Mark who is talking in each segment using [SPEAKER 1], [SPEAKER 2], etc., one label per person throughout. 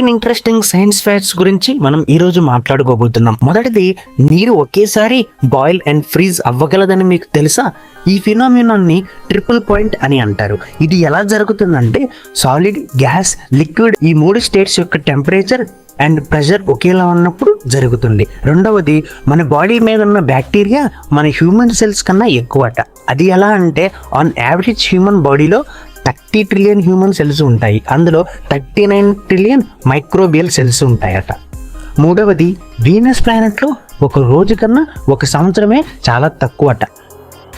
[SPEAKER 1] Fourteen interesting science facts గురించి మనం ఈ రోజు మాట్లాడుకోబోతున్నాం. మొదటిది నీరు ఒకేసారి బాయిల్ అండ్ ఫ్రీజ్ అవ్వగలదని మీకు తెలుసా? ఈ ఫినామినాన్ని ట్రిపుల్ పాయింట్ అని అంటారు. ఇది ఎలా జరుగుతుందంటే సాలిడ్ గ్యాస్ లిక్విడ్ ఈ మూడు స్టేట్స్ యొక్క టెంపరేచర్ అండ్ ప్రెషర్ ఒకేలా ఉన్నప్పుడు జరుగుతుంది. రెండవది మన బాడీ మీద ఉన్న బ్యాక్టీరియా మన హ్యూమన్ సెల్స్ కన్నా ఎక్కువట. అది ఎలా అంటే ఆన్ యావరేజ్ హ్యూమన్ బాడీలో థర్టీ ట్రిలియన్ హ్యూమన్ సెల్స్ ఉంటాయి. అందులో thirty nine trillion microbial cells ఉంటాయట. మూడవది వీనస్ ప్లానెట్లో ఒక రోజు కన్నా ఒక సంవత్సరమే చాలా తక్కువ అట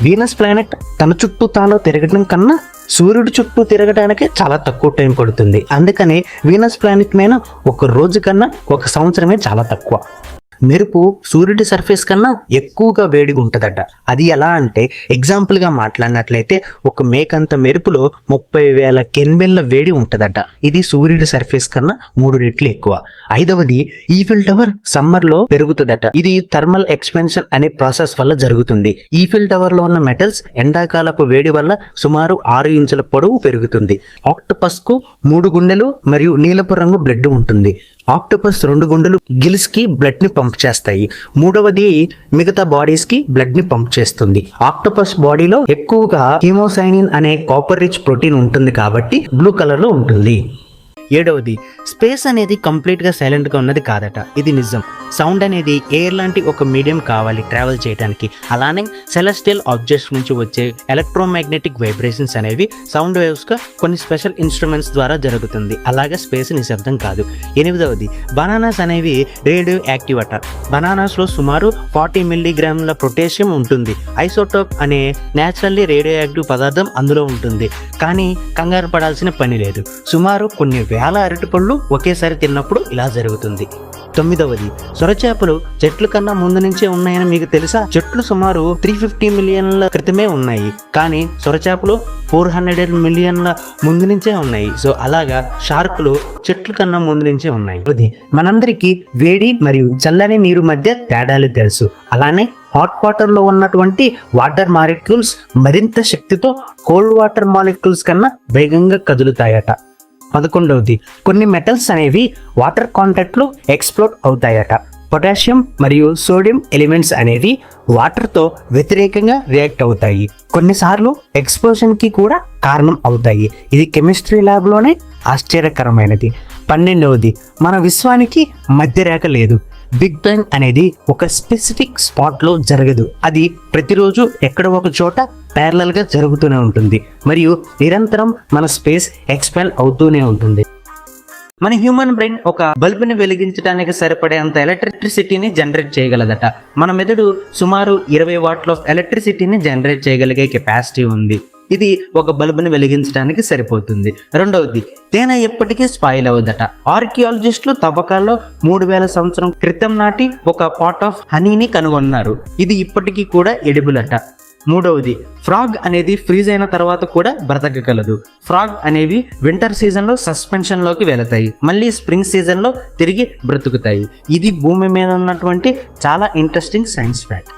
[SPEAKER 1] వీనస్ ప్లానెట్ తన చుట్టూ తాను తిరగడం కన్నా సూర్యుడి చుట్టూ తిరగడానికి చాలా తక్కువ టైం పడుతుంది. అందుకని వీనస్ ప్లానెట్ మీద ఒక రోజు కన్నా ఒక సంవత్సరమే చాలా తక్కువ. మెరుపు సూర్యుడి సర్ఫేస్ కన్నా ఎక్కువగా వేడిగా ఉంటుందట అది ఎలా అంటే ఎగ్జాంపుల్గా మాట్లాడినట్లయితే ఒక మేకంత మెరుపులో ముప్పై వేల కెన్బెల్ల వేడి ఉంటుందట. ఇది సూర్యుడి సర్ఫేస్ కన్నా మూడు రెట్లు ఎక్కువ. ఐదవది ఈఫిల్ టవర్ సమ్మర్లో పెరుగుతుందట. ఇది థర్మల్ ఎక్స్పెన్షన్ అనే ప్రాసెస్ వల్ల జరుగుతుంది. ఈఫిల్ టవర్లో ఉన్న మెటల్స్ ఎండాకాలపు వేడి వల్ల సుమారు ఆరు ఇంచుల పొడవు పెరుగుతుంది. ఆక్టోపస్కు మూడు గుండెలు మరియు నీలపు రంగు బ్లడ్ ఉంటుంది. ఆక్టోపస్ రెండు గుండెలు గిల్స్కి బ్లడ్ని పంప్ చేస్తాయి. మూడవది మిగతా బాడీస్కి బ్లడ్ని పంప్ చేస్తుంది. ఆక్టోపస్ బాడీలో ఎక్కువగా హీమోసైనిన్ అనే కాపర్ రిచ్ ప్రోటీన్ ఉంటుంది కాబట్టి బ్లూ కలర్లో ఉంటుంది. ఏడవది స్పేస్ అనేది కంప్లీట్గా సైలెంట్గా ఉన్నది కాదట. ఇది నిజం. సౌండ్ అనేది ఎయిర్ లాంటి ఒక మీడియం కావాలి ట్రావెల్ చేయడానికి అలానే సెలెస్టియల్ ఆబ్జెక్ట్స్ నుంచి వచ్చే ఎలక్ట్రోమాగ్నెటిక్ వైబ్రేషన్స్ అనేవి సౌండ్ వేవ్స్గా కొన్ని స్పెషల్ ఇన్స్ట్రుమెంట్స్ ద్వారా జరుగుతుంది. అలాగే స్పేస్ నిశ్శబ్దం కాదు. ఎనిమిదవది బనానాస్ అనేవి రేడియో యాక్టివ్ అట. బనానాస్లో సుమారు ఫార్టీ మిల్లీగ్రాముల పొటాషియం ఉంటుంది. ఐసోటోప్ అనే న్యాచురల్లీ రేడియో యాక్టివ్ పదార్థం అందులో ఉంటుంది. కానీ కంగారు పడాల్సిన పని లేదు. సుమారు కొన్ని చాలా అరటిపళ్ళు ఒకేసారి తిన్నప్పుడు ఇలా జరుగుతుంది. తొమ్మిదవది సొరచేపలు చెట్లు కన్నా ముందు నుంచే ఉన్నాయని మీకు తెలుసా? చెట్లు సుమారు త్రీ ఫిఫ్టీ మిలియన్ల క్రితమే ఉన్నాయి. కానీ సొరచేపలు ఫోర్ హండ్రెడ్ మిలియన్ల ముందు నుంచే ఉన్నాయి. సో అలాగా షార్కులు చెట్లు కన్నా ముందు నుంచే ఉన్నాయి. మనందరికీ వేడి మరియు చల్లని నీరు మధ్య తేడాలు తెలుసు. అలానే హాట్ వాటర్లో ఉన్నటువంటి వాటర్ మాలిక్యూల్స్ మరింత శక్తితో కోల్డ్ వాటర్ మాలిక్యూల్స్ కన్నా వేగంగా కదులుతాయట. పదకొండవది. కొన్ని మెటల్స్ అనేవి వాటర్ కాంటాక్ట్లో ఎక్స్ప్లోర్ అవుతాయట. పొటాషియం మరియు సోడియం ఎలిమెంట్స్ అనేవి వాటర్తో వ్యతిరేకంగా రియాక్ట్ అవుతాయి. కొన్నిసార్లు ఎక్స్ప్లోషన్కి కూడా కారణం అవుతాయి. ఇది కెమిస్ట్రీ ల్యాబ్లోనే ఆశ్చర్యకరమైనది. పన్నెండవది. మన విశ్వానికి మధ్యరేఖ లేదు. బిగ్ బ్యాంగ్ అనేది ఒక స్పెసిఫిక్ స్పాట్లో జరగదు. అది ప్రతిరోజు ఎక్కడ ఒక చోట ప్యారలల్గా జరుగుతూనే ఉంటుంది. మరియు నిరంతరం మన స్పేస్ ఎక్స్పాండ్ అవుతూనే ఉంటుంది. మన హ్యూమన్ బ్రెయిన్ ఒక బల్బుని వెలిగించడానికి సరిపడేంత ఎలక్ట్రిసిటీని జనరేట్ చేయగలదట. మన మెదడు సుమారు ఇరవై వాట్ల ఎలక్ట్రిసిటీని జనరేట్ చేయగలిగే కెపాసిటీ ఉంది. ఇది ఒక బల్బుని వెలిగించడానికి సరిపోతుంది. రెండవది తేనె ఎప్పటికీ స్పాయిల్ అవ్వదట. ఆర్కియాలజిస్టులు తవ్వకాల్లో మూడు వేల సంవత్సరం క్రితం నాటి ఒక పాట్ ఆఫ్ హనీని కనుగొన్నారు. ఇది ఇప్పటికీ కూడా ఎడిబుల్ అట మూడవది ఫ్రాగ్ అనేది ఫ్రీజ్ అయిన తర్వాత కూడా బ్రతకగలదు. ఫ్రాగ్ అనేవి వింటర్ సీజన్లో సస్పెన్షన్లోకి వెళతాయి. మళ్ళీ స్ప్రింగ్ సీజన్లో తిరిగి బ్రతుకుతాయి. ఇది భూమి మీద ఉన్నటువంటి చాలా ఇంట్రెస్టింగ్ సైన్స్ ఫ్యాక్ట్